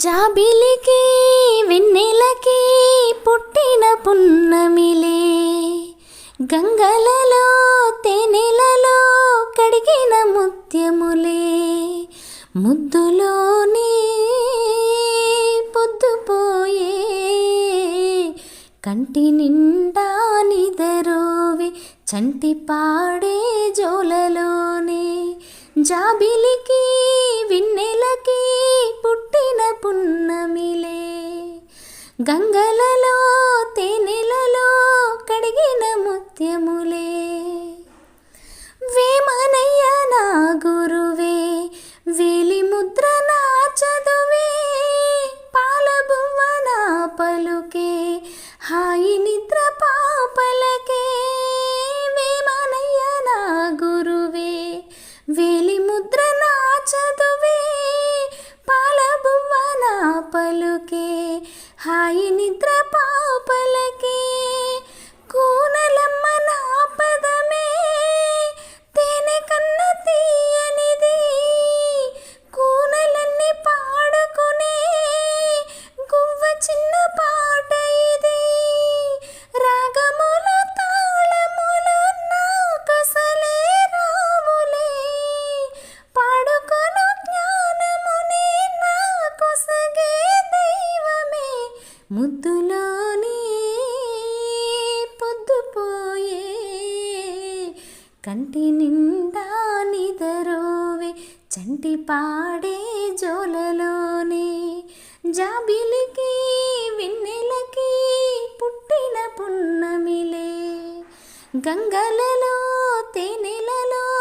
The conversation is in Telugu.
జాబిలికి వెన్నెలకి పుట్టిన పున్నమిలే. గంగలలో తేనెలలో కడిగిన ముత్యములే. ముద్దులోనే పొద్దుపోయే. కంటి నిండా నిదరోవి చంటి పాడే జోలలోనే. జాబిలికి విన్నెలకి గంగలలో తేనెలలో కడిగిన ముత్యములే. వేమనయ్య నా గురువే వేలి ముద్ర నా చదువే పాలబువ్వ నా పలుకే. హాయి నిద్ర పాపలకే ముద్దులోనే పొద్దుపోయే కంటి నిండా నిదరోవే చంటి పాడే జోలలోనే. జాబిలికి వెన్నెలకి పుట్టిన పున్నమిలే. గంగలలో తేనెలలో